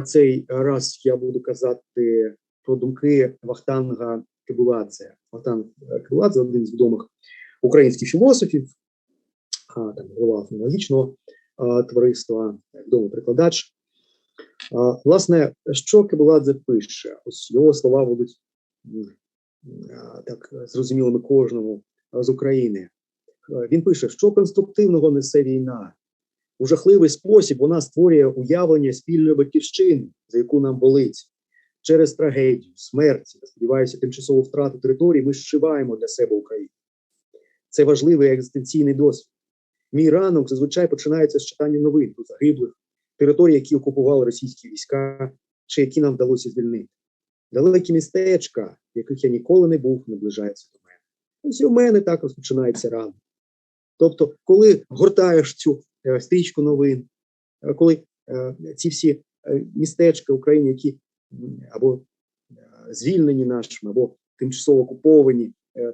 на цей раз я буду казати про думки Вахтанга Кебуладзе. Вахтанг Кебуладзе – один з відомих українських філософів, там голова фонологічного товариства, відомий прикладач. Власне, що Кебуладзе пише? Ось його слова будуть так зрозумілими кожному з України. Він пише, що конструктивного несе війна. У жахливий спосіб вона створює уявлення спільної батьківщини, за яку нам болить. Через трагедію, смерть, сподіваюся, тимчасову втрату території ми зшиваємо для себе Україну. Це важливий екзистенційний досвід. Мій ранок зазвичай починається з читання новин про загиблих, території, які окупували російські війська, чи які нам вдалося звільнити. Далекі містечка, в яких я ніколи не був, наближаються до мене. Ось і у мене так розпочинається ранок. Тобто, коли гортаєш цю стрічку новин, е, коли е, ці всі містечка України, які або звільнені нашими, або тимчасово окуповані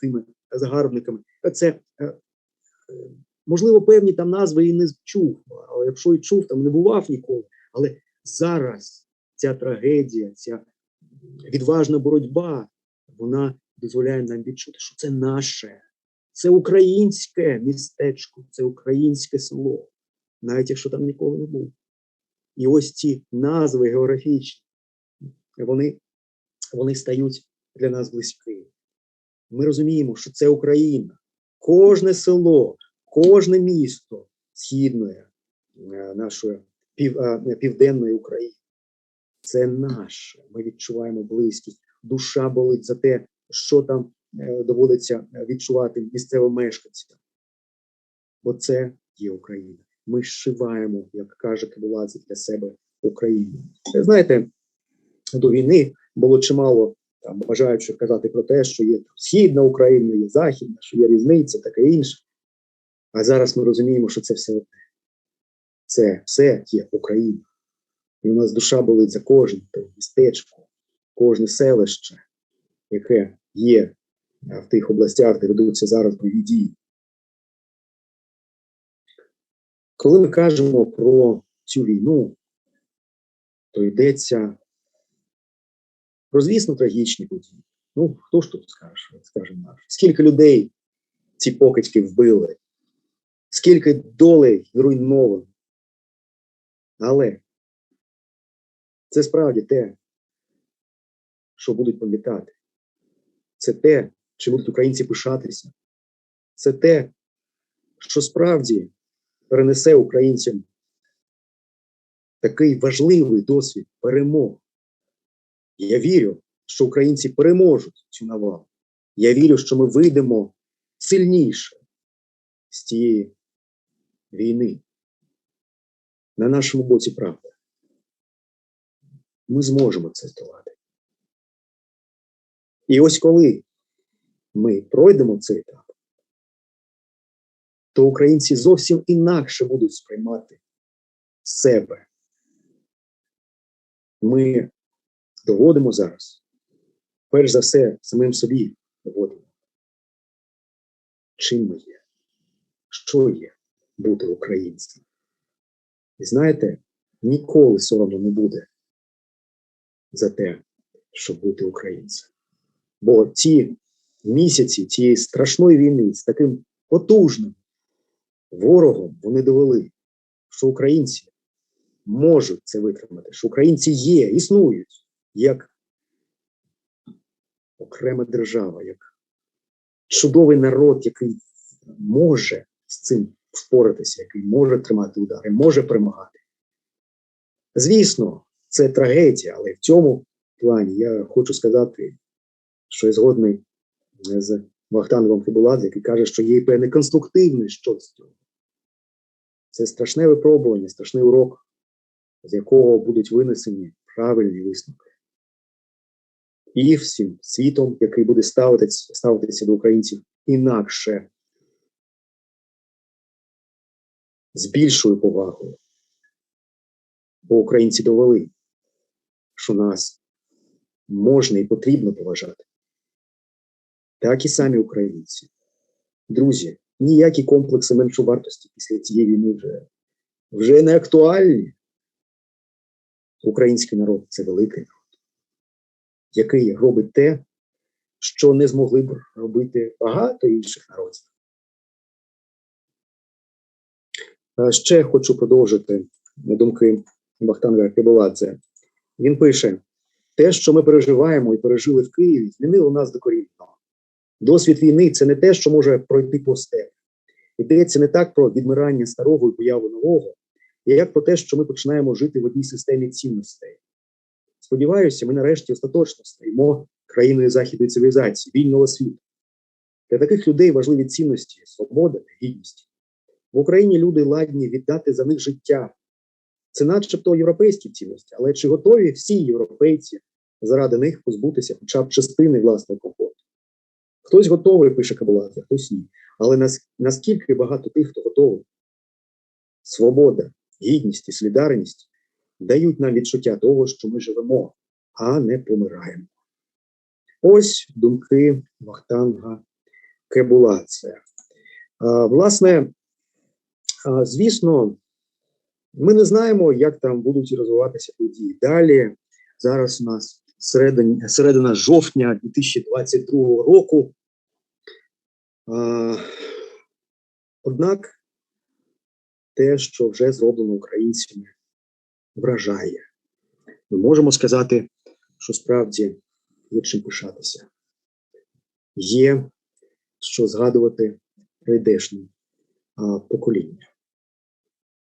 тими загарбниками, це можливо певні там назви і не чув, але якщо і чув, там не бував ніколи. Але зараз ця трагедія, ця відважна боротьба, вона дозволяє нам відчути, що це наше. Це українське містечко, це українське село, навіть якщо там ніколи не був. І ось ці назви географічні, вони вони стають для нас близькі. Ми розуміємо, що це Україна. Кожне село, кожне місто східної е, нашої пів, е, південної України. Це наше. Ми відчуваємо близькість. Душа болить за те, що там доводиться е, відчувати місцевим мешканцям. Бо це є Україна. Ми зшиваємо, як каже Кабуладзе, для себе Україну. Е, знаєте, до війни було чимало там бажаючих казати про те, що є східна Україна, є західна, що є різниця, таке інше. А зараз ми розуміємо, що це все одне. Це все є Україна. І у нас душа болить за кожне містечко, кожне селище, яке є в тих областях, де ведуться зараз бойові дії. Коли ми кажемо про цю війну, то йдеться про, звісно, трагічні події. Ну, хто ж тут скаже, скажімо наш? Скільки людей ці покидьки вбили, скільки долей зруйновано. Але це справді те, що будуть пам'ятати. Це те, чи будуть українці пишатися. Це те, що справді перенесе українцям такий важливий досвід перемог. Я вірю, що українці переможуть цю навалу. Я вірю, що ми вийдемо сильніше з цієї війни. На нашому боці правда. Ми зможемо це здолати. І ось коли ми пройдемо цей етап, то українці зовсім інакше будуть сприймати себе. Ми доводимо зараз, перш за все, самим собі доводимо, чим ми є, що є бути українцем. І знаєте, ніколи соромно не буде за те, щоб бути українцем. Бо ці місяці цієї страшної війни з таким потужним ворогом вони довели, що українці можуть це витримати, що українці є, існують як окрема держава, як чудовий народ, який може з цим впоратися, який може тримати удари, може перемагати. Звісно, це трагедія, але в цьому плані я хочу сказати, що я згодний з Вахтангом Фібуладзе, який каже, що є певне конструктивне щось цього. Це страшне випробування, страшний урок, з якого будуть винесені правильні висновки. І всім світом, який буде ставитися, ставитися до українців інакше, з більшою повагою. Бо українці довели, що нас можна і потрібно поважати так і самі українці. Друзі, ніякі комплекси меншовартості після цієї війни вже, вже не актуальні. український народ це великий народ, який робить те, що не змогли б робити багато інших народів. Ще хочу продовжити думки Бахтанга Кебеладзе. Він пише: те, що ми переживаємо і пережили в Києві, змінило нас докорінно. Досвід війни це не те, що може пройти повсте. Йдеться не так про відмирання старого і появу нового, як про те, що ми починаємо жити в одній системі цінностей. Сподіваюся, ми нарешті остаточно стаємо країною західної цивілізації, вільного світу. Для таких людей важливі цінності, свобода гідність. В Україні люди ладні віддати за них життя. Це начебто європейські цінності, але чи готові всі європейці заради них позбутися хоча б частини власного комфорту? Хтось готовий, пише Кабулата, хтось ні. Але наскільки багато тих, хто готовий? Свобода, гідність і солідарність дають нам відчуття того, що ми живемо, а не помираємо. Ось думки Вахтанга Кебулація. Власне, звісно, ми не знаємо, як там будуть розвиватися події. Далі зараз у нас середина, середина жовтня 2022 року. А, Однак те, що вже зроблено українцями, вражає. Ми можемо сказати, що справді є чим пишатися. Є що згадувати прийдешнім а, покоління.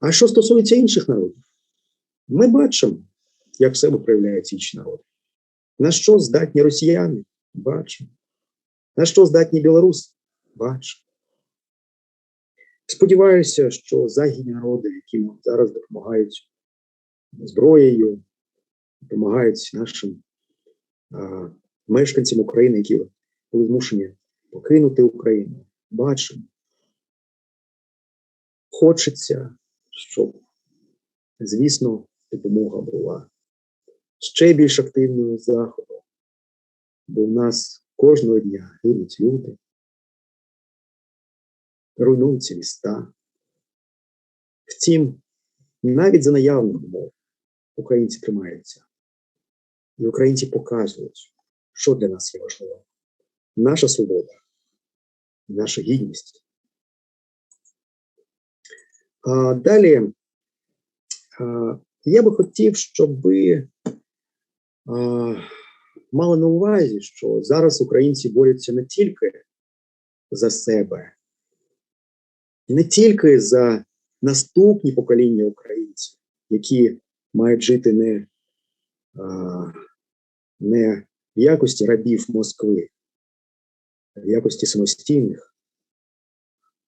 А що стосується інших народів, ми бачимо, як себе проявляються інші народи. На що здатні росіяни? Бачимо. На що здатні білоруси? Бачимо. Сподіваюся, що західні народи, які нам зараз допомагають зброєю, допомагають нашим а, мешканцям України, які були змушені покинути Україну, бачимо. Хочеться, щоб, звісно, допомога була ще більш активною з заходу, бо в нас кожного дня гинуть люди, руйнуються міста. Втім, навіть за наявних умов українці тримаються. І українці показують, що для нас є важливо. Наша свобода, наша гідність. А, Далі а, я би хотів, щоб а, мали на увазі, що зараз українці борються не тільки за себе, не тільки за наступні покоління українців, які мають жити не, а, не в якості рабів Москви, а в якості самостійних,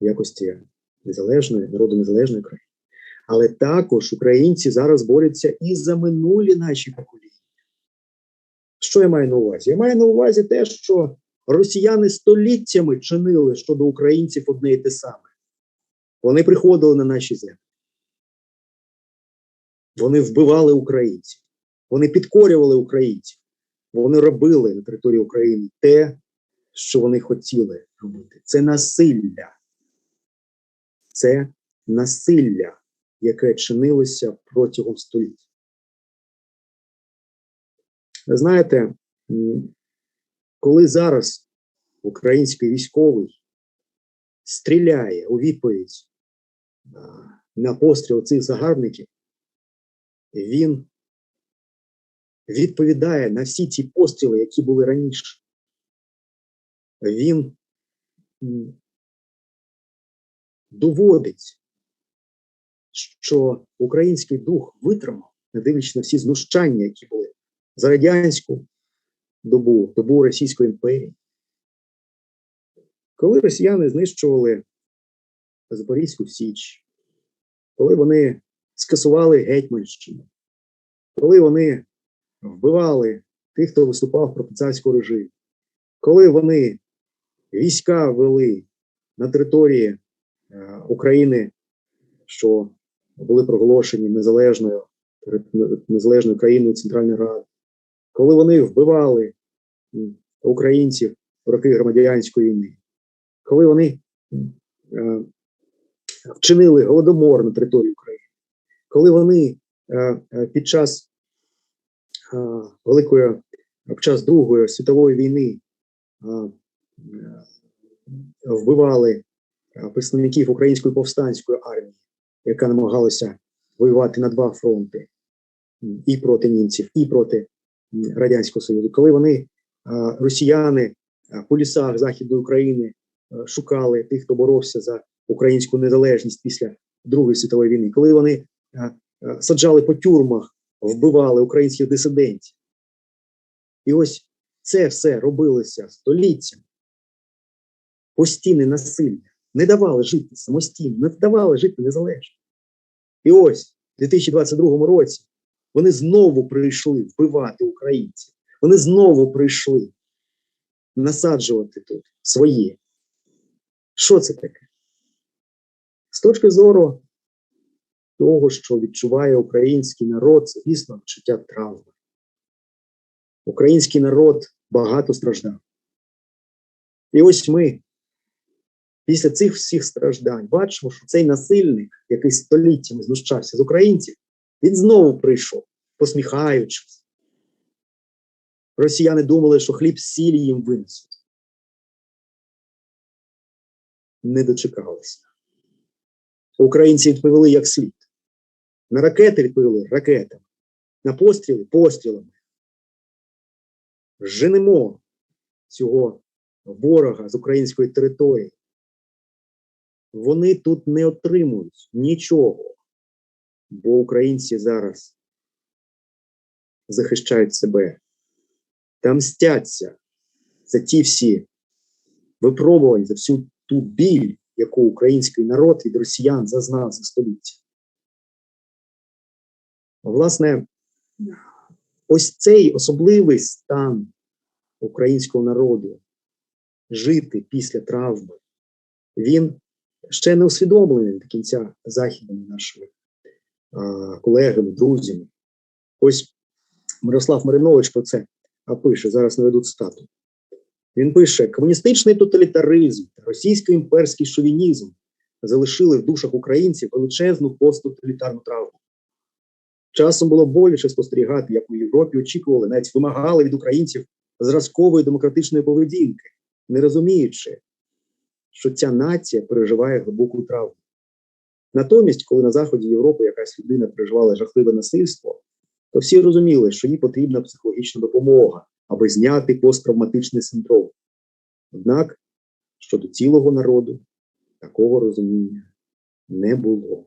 в якості незалежної, народу незалежної країни. Але також українці зараз борються і за минулі наші покоління. Що я маю на увазі? Я маю на увазі те, що росіяни століттями чинили щодо українців одне і те саме. Вони приходили на наші землі. Вони вбивали українців, вони підкорювали українців, вони робили на території України те, що вони хотіли робити. Це насилля. Це насилля, яке чинилося протягом століть. Знаєте, коли зараз український військовий стріляє у відповідь на постріл цих загарбників, він відповідає на всі ті постріли, які були раніше. Він доводить, що український дух витримав, не дивлячись на всі знущання, які були за радянську добу, добу Російської імперії. Коли росіяни знищували Запорізьку Січ, коли вони скасували Гетьманщину, коли вони вбивали тих, хто виступав проти царського режиму, коли вони війська вели на території е, України, що були проголошені незалежною незалежною країною Центральної Ради, коли вони вбивали українців в роки громадянської війни, коли вони е, вчинили голодомор на території України, коли вони е, е, під час великої під час Другої світової війни вбивали представників української повстанської армії, яка намагалася воювати на два фронти і проти німців, і проти Радянського Союзу, коли вони, росіяни по лісах Західної України шукали тих, хто боровся за українську незалежність після Другої світової війни, коли вони саджали по тюрмах, вбивали українських дисидентів. І ось це все робилося століттями. Постійне насилля не давали жити самостійно, не давали жити незалежно. І ось у 2022 році вони знову прийшли вбивати українців. Вони знову прийшли насаджувати тут своє. Що це таке? З точки зору того, що відчуває український народ, це дійсно відчуття травми. Український народ багато страждав. І ось ми після цих всіх страждань бачимо, що цей насильник, який століттями знущався з українців, він знову прийшов, посміхаючись. Росіяни думали, що хліб з сілі їм винесуть. Не дочекалися. Українці відповіли як слід. На ракети відповіли ракетами, на постріли пострілами. Женемо цього ворога з української території. Вони тут не отримують нічого, бо українці зараз захищають себе та мстяться за ті всі випробування, за всю ту біль, яку український народ від росіян зазнав за століття. Власне, ось цей особливий стан українського народу жити після травми, він ще не усвідомлений до кінця західними нашими а, колегами, друзями. Ось Мирослав Маринович про це пише, зараз наведу цитату. Він пише: комуністичний тоталітаризм та російсько-імперський шовінізм залишили в душах українців величезну посттоталітарну травму. Часом було боляче спостерігати, як у Європі очікували, навіть вимагали від українців зразкової демократичної поведінки, не розуміючи, що ця нація переживає глибоку травму. Натомість, коли на заході Європи якась людина переживала жахливе насильство, то всі розуміли, що їй потрібна психологічна допомога, аби зняти посттравматичний синдром. Однак щодо цілого народу такого розуміння не було.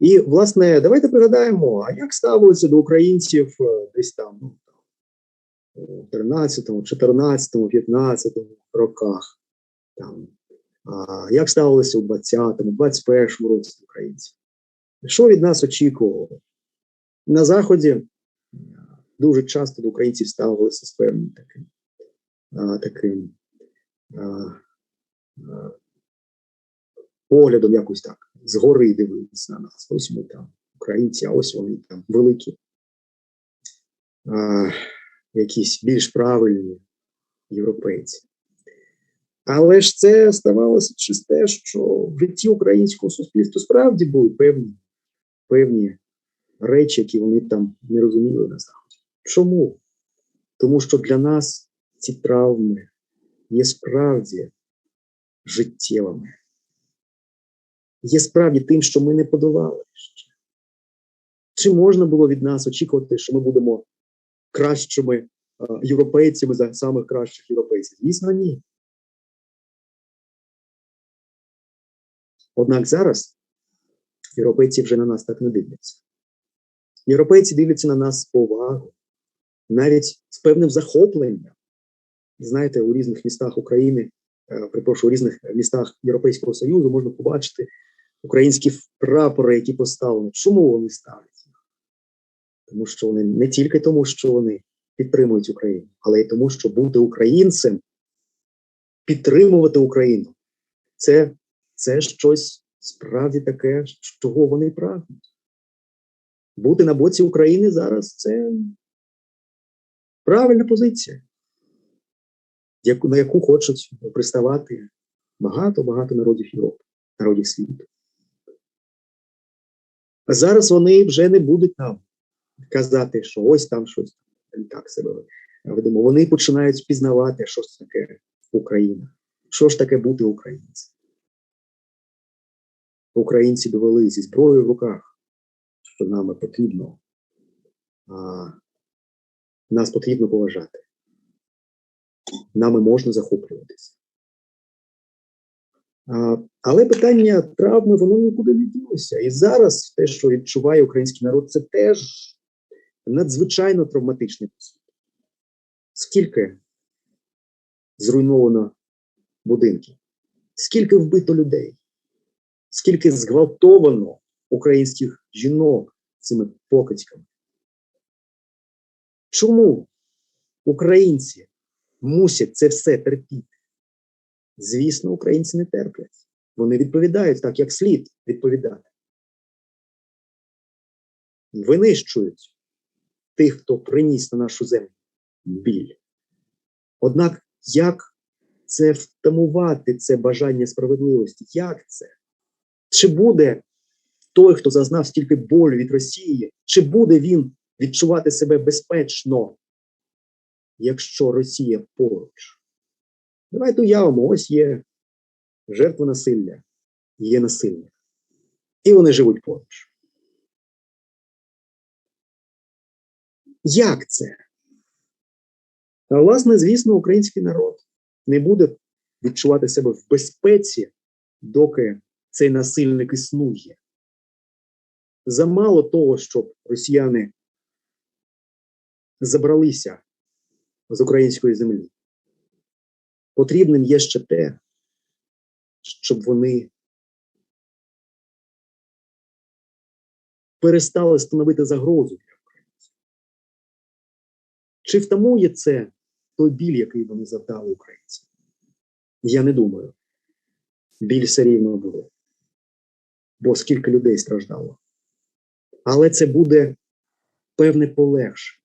І, власне, давайте пригадаємо, а як ставилися до українців е, десь там ну, у 13, 14, 15 роках, там, а, як ставилися у 20, 21 році українці? Що від нас очікувало? На Заході дуже часто до українців ставилися з певним таким а, таким а, а, поглядом якось так згори дивилися на нас. Ось ми там, українці, а ось вони там великі, а, якісь більш правильні європейці. Але ж це ставалося через те, що в житті українського суспільства справді були певні певні речі, які вони там не розуміли на заході. Чому? Тому що для нас ці травми є справді життєвими є справді тим, що ми не подолали ще. Чи можна було від нас очікувати, що ми будемо кращими європейцями за самих кращих європейців? Звісно, ні. Однак зараз європейці вже на нас так не дивляться. Європейці дивляться на нас з повагою, навіть з певним захопленням. Знаєте, у різних містах України, е, припрошую, у різних містах Європейського Союзу можна побачити українські прапори, які поставлені. Чому вони ставлять їх? Тому що вони не тільки тому, що вони підтримують Україну, але й тому, що бути українцем, підтримувати Україну це, це щось справді таке, чого вони прагнуть. Бути на боці України зараз це правильна позиція, на яку хочуть приставати багато-багато народів Європи, народів світу. А зараз вони вже не будуть нам казати, що ось там щось там, так себе ведемо. Вони починають впізнавати, що ж таке Україна, що ж таке бути українцем. Українці довели зі зброєю в руках, що нам потрібно, нас потрібно поважати. Нами можна захоплюватися. Але питання травми воно нікуди не ділося. І зараз те, що відчуває український народ, це теж надзвичайно травматичний досвід. Скільки зруйновано будинків, скільки вбито людей, скільки зґвалтовано українських жінок цими покидьками. Чому українці мусять це все терпіти? Звісно, українці не терплять. Вони відповідають так, як слід відповідати. Винищують тих, хто приніс на нашу землю біль. Однак, як це втамувати, це бажання справедливості? Як це? Чи буде той, хто зазнав стільки болю від Росії, чи буде він відчувати себе безпечно, якщо Росія поруч? Давайте уявимо, ось є жертва насилля, є насильник. І вони живуть поруч. Як це? А власне, звісно, український народ не буде відчувати себе в безпеці, доки цей насильник існує. Замало того, щоб росіяни забралися з української землі. Потрібним є ще те, щоб вони перестали становити загрозу для українців. Чи втамує це той біль, який вони завдали українцям? Я не думаю. Біль все рівно буде. Бо скільки людей страждало. Але це буде певне полегшення.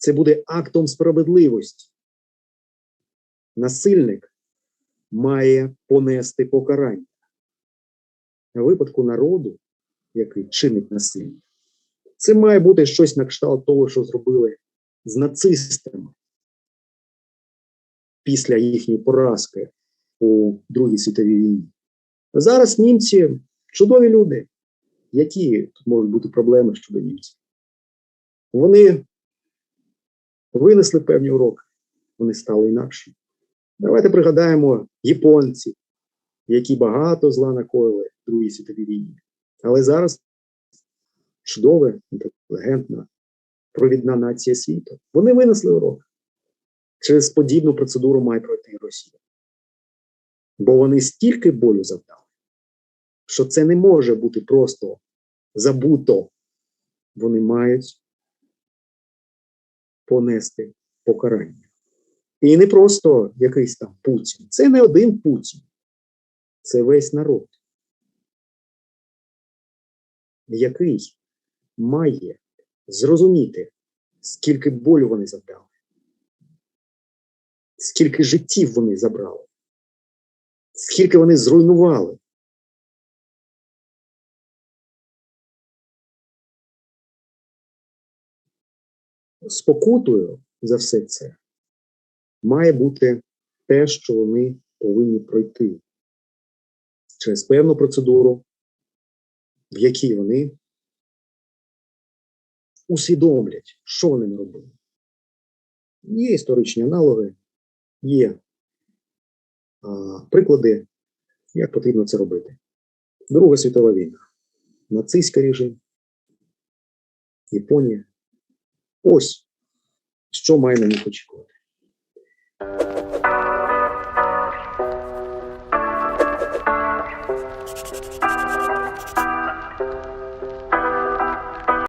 Це буде актом справедливості. Насильник має понести покарання. На випадку народу, який чинить насилля, це має бути щось на кшталт того, що зробили з нацистами після їхньої поразки у Другій світовій війні. Зараз німці чудові люди. Які тут можуть бути проблеми щодо німців? Вони винесли певні уроки, вони стали інакші. Давайте пригадаємо японців, які багато зла накоїли в Другій світовій війні. Але зараз чудова, інтелігентна, провідна нація світу. Вони винесли урок. Через подібну процедуру має пройти Росія. Бо вони стільки болю завдали, що це не може бути просто забуто. Вони мають понести покарання. І не просто якийсь там Путін. Це не один Путін, це весь народ, який має зрозуміти, скільки болю вони завдали, скільки життів вони забрали, скільки вони зруйнували. Спокутою за все це має бути те, що вони повинні пройти через певну процедуру, в якій вони усвідомлять, що вони не робили. Є історичні аналоги, є а, приклади, як потрібно це робити. Друга світова війна, нацистський режим, Японія. Ось що має на них очікувати.